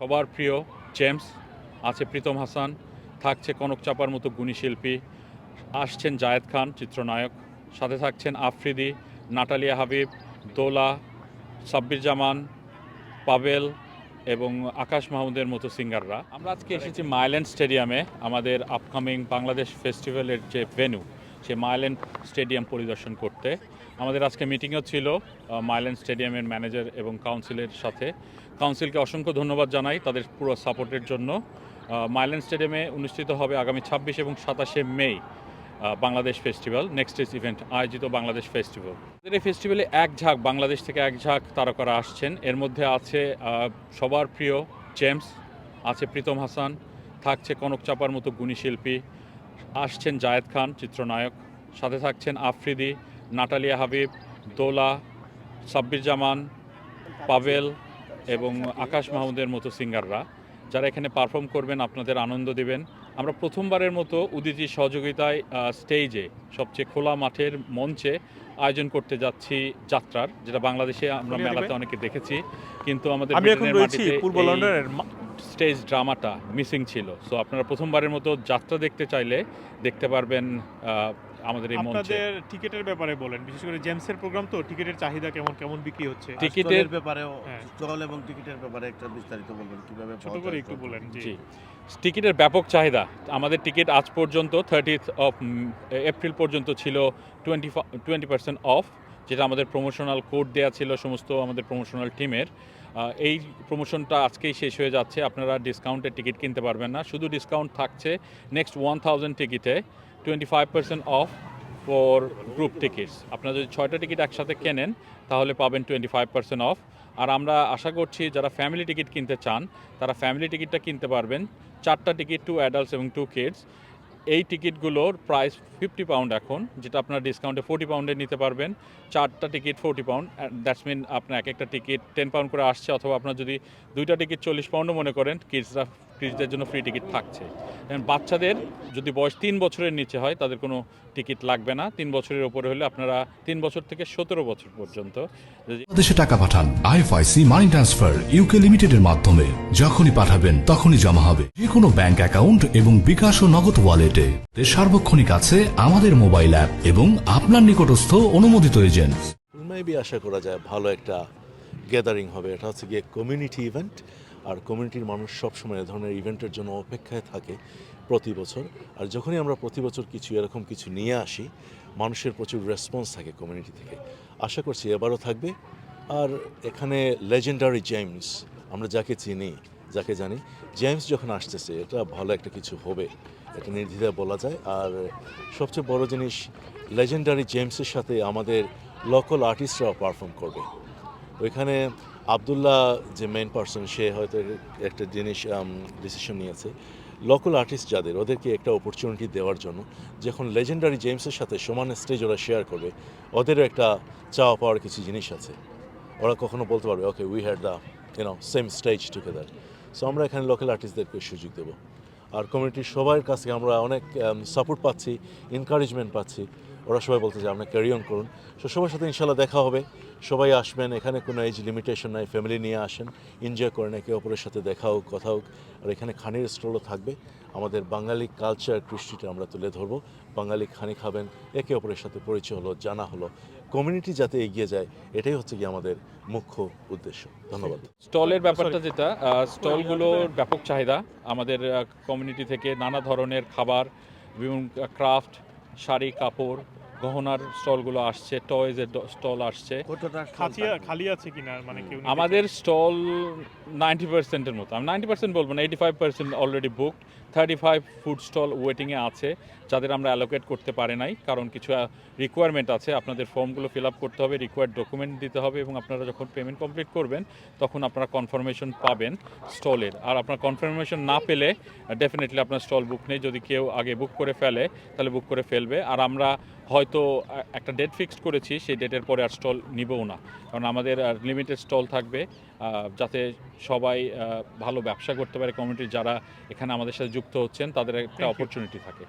সবার প্রিয় জেমস, আছে প্রীতম হাসান, থাকছে কনক চাপার মতো গুণী শিল্পী আসছেন জায়েদ খান, চিত্রনায়ক। সাথে থাকছেন আফ্রিদি, নাটালিয়া হাবিব, দোলা সাব্বির জামান পাবেল এবং আকাশ মাহমুদের মতো সিঙ্গাররা। আমরা আজকে এসেছি মাইল্যান্ড স্টেডিয়ামে, আমাদের আপকামিং বাংলাদেশ ফেস্টিভ্যালের যে ভেন্যু সে মাইল্যান্ড স্টেডিয়াম পরিদর্শন করতে। আমাদের আজকে মিটিংও ছিল মাইল্যান্ড স্টেডিয়ামের ম্যানেজার এবং কাউন্সিলের সাথে। কাউন্সিলকে অসংখ্য ধন্যবাদ জানাই তাদের পুরো সাপোর্টের জন্য। মাইল্যান্ড স্টেডিয়ামে অনুষ্ঠিত হবে আগামী ছাব্বিশ এবং সাতাশে May Bangladesh festival next is event আয়োজিত বাংলাদেশ ফেস্টিভ্যাল এই ফেস্টিভ্যালে এক ঝাঁক, বাংলাদেশ থেকে এক ঝাঁক তারকারা আসছেন। এর মধ্যে আছে সবার প্রিয় জেমস আছে প্রীতম হাসান, থাকছে কনক চাপার মতো গুণী শিল্পী আসছেন জায়েদ খান চিত্রনায়ক। সাথে থাকছেন আফ্রিদি নাটালিয়া হাবিব দোলা সাব্বির জামান পাবেল এবং আকাশ মাহমুদের মতো সিঙ্গাররা। যারা এখানে পারফর্ম করবেন আপনাদের আনন্দ দিবেন। আমরা প্রথমবারের মতো উদিতির সহযোগিতায় স্টেজে সবচেয়ে খোলা মাঠের মঞ্চে আয়োজন করতে যাচ্ছি যাত্রার যেটা বাংলাদেশে আমরা মেলাতে অনেকে দেখেছি। কিন্তু আমাদের আমি এখন রয়েছি পূর্ব লন্ডনের স্টেজ ড্রামাটা মিসিং ছিল। সো আপনারা প্রথমবারের মতো যাত্রা দেখতে চাইলে দেখতে পারবেন আহ, আমাদের এই মঞ্চে। আপনাদের টিকিটের ব্যাপারে বলেন বিশেষ করে জেমসের প্রোগ্রাম তো টিকিটের চাহিদা কেমন কেমন বিক্রি হচ্ছে? টিকিটের- ব্যাপারেও হ্যাঁ। স্টল এবং টিকিটের ব্যাপারে একটা বিস্তারিত বলবেন কীভাবে ছোট করে একটু বলেন জি জি। টিকিটের ব্যাপক চাহিদা। আমাদের টিকিট আজ পর্যন্ত থার্টিথ অফ এপ্রিল পর্যন্ত ছিল টোয়েন্টি টোয়েন্টি পার্সেন্ট অফ যেটা আমাদের প্রমোশনাল কোড দেওয়া ছিল, সমস্ত আমাদের প্রমোশনাল টিমের এই প্রমোশনটা আজকেই শেষ হয়ে যাচ্ছে। আপনারা ডিসকাউন্টের টিকিট কিনতে পারবেন না। শুধু ডিসকাউন্ট থাকছে নেক্সট ওয়ান থাউজেন্ড টিকিটে twenty five percent off for group tickets আপনারা যদি ছয়টা টিকিট একসাথে কেনেন, তাহলে পাবেন টোয়েন্টি ফাইভ পার্সেন্ট অফ আর আমরা আশা করছি, যারা ফ্যামিলি টিকিট কিনতে চান, তারা ফ্যামিলি টিকিটটা কিনতে পারবেন। চারটা টিকিট টু অ্যাডাল্টস এবং টু কিডস এই টিকিটগুলোর প্রাইস ফিফটি পাউন্ড এখন, যেটা আপনার ডিসকাউন্টে ফোর্টি পাউন্ডে নিতে পারবেন। চারটা ticket forty pound that's mean আপনার এক একটা টিকিট টেন পাউন্ড করে আসছে, অথবা আপনার যদি দুইটা টিকিট চল্লিশ পাউন্ডও মনে করেন কিডসরা কিডসদের জন্য ফ্রি টিকিট থাকছে। বাচ্চাদের যদি বয়স তিন বছরের নিচে হয় তাদের কোনো টিকিট লাগবে না। তিন বছরের ওপরে হলে আপনারা তিন বছর থেকে সতেরো বছর পর্যন্ত দেশে টাকা পাঠান। আইএফআইসি মানি ট্রান্সফার ইউকে লিমিটেডের মাধ্যমে। যখনই পাঠাবেন তখনই জমা হবে। যে কোনো ব্যাংক অ্যাকাউন্ট এবং বিকাশ ও নগদ ওয়ালেটে। সার্বক্ষণিক আছে আমাদের মোবাইল অ্যাপ এবং আপনার নিকটস্থ অনুমোদিত এজেন্ট মেবি আশা করা যায় ভালো একটা গ্যাদারিং হবে। এটা হচ্ছে গিয়ে কমিউনিটি ইভেন্ট আর কমিউনিটির মানুষ সবসময় এ ধরনের ইভেন্টের জন্য অপেক্ষায় থাকে প্রতি বছর। আর যখনই আমরা প্রতি বছর কিছু এরকম কিছু নিয়ে আসি, মানুষের প্রচুর রেসপন্স থাকে কমিউনিটি থেকে। আশা করছি এবারও থাকবে। আর এখানে লেজেন্ডারি জেমস আমরা যাকে চিনি, যাকে জানি জেমস যখন আসতেছে, এটা ভালো একটা কিছু হবে, এটা নির্দ্বিধায় বলা যায়। আর সবচেয়ে বড় জিনিস লেজেন্ডারি জেমসের সাথে আমাদের লোকাল আর্টিস্টরাও পারফর্ম করবে। ওইখানে আবদুল্লাহ যে মেন পার্সন সে হয়তো একটা জিনিস ডিসিশন নিয়েছে। লোকাল আর্টিস্ট যাদের, ওদেরকে একটা অপরচুনিটি দেওয়ার জন্য যখন লেজেন্ডারি জেমসের সাথে সমান স্টেজ ওরা শেয়ার করবে, ওদেরও একটা চাওয়া পাওয়ার কিছু জিনিস আছে। ওরা কখনো বলতে পারবে okay we had the you know same stage together so আমরা এখানে লোকাল আর্টিস্টদেরকে সুযোগ দেবো। আর কমিউনিটির সবার কাছ থেকে আমরা অনেক সাপোর্ট পাচ্ছি এনকারেজমেন্ট পাচ্ছি। ওরা সবাই বলতে যে আপনার ক্যারি অন করুন। সো সবার সাথে ইনশাল্লাহ দেখা হবে। সবাই আসবেন এখানে কোনো এজ লিমিটেশন নাই ফ্যামিলি নিয়ে আসেন এনজয় করেন একে অপরের সাথে দেখা হোক কথা হোক। আর এখানে খানির স্টলও থাকবে। আমাদের বাঙালি কালচার কৃষ্টিটা আমরা তুলে ধরবো। বাঙালি খানি খাবেন একে অপরের সাথে পরিচয় হলো জানা হলো। কমিউনিটি যাতে এগিয়ে যায় এটাই হচ্ছে কি আমাদের মুখ্য উদ্দেশ্য। ধন্যবাদ। স্টলের ব্যাপারটা যেটা আহ, স্টলগুলোর ব্যাপক চাহিদা। আমাদের কমিউনিটি থেকে নানা ধরনের খাবার বিভিন্ন ক্রাফট শাড়ি কাপড় গহনার স্টলগুলো আসছে টয়েজের স্টল আসছে। খাচিয়া? খালি আছে কিনা মানে কেউ আমাদের স্টল নাইনটি পার্সেন্টের মতো। আমি নাইনটি পার্সেন্ট বলব না eighty five percent already booked thirty five food stall ওয়েটিংয়ে আছে যাদের আমরা অ্যালোকেট করতে পারি নাই কারণ কিছু রিকোয়ারমেন্ট আছে। আপনাদের ফর্মগুলো ফিল আপ করতে হবে রিকোয়ার্ড ডকুমেন্ট দিতে হবে এবং আপনারা যখন পেমেন্ট কমপ্লিট করবেন তখন আপনারা কনফার্মেশন পাবেন স্টলের আর আপনার কনফার্মেশন না পেলে ডেফিনেটলি আপনার স্টল বুক নেই। যদি কেউ আগে বুক করে ফেলে তাহলে বুক করে ফেলবে। আর আমরা হয়তো একটা ডেট ফিক্সড করেছি সেই ডেটের পরে আর স্টল নিবও না কারণ আমাদের লিমিটেড স্টল থাকবে যাতে সবাই ভালো ব্যবসা করতে পারে কমিউনিটির যারা এখানে আমাদের সাথে যুক্ত হচ্ছেন তাদের একটা. অপরচুনিটি থাকে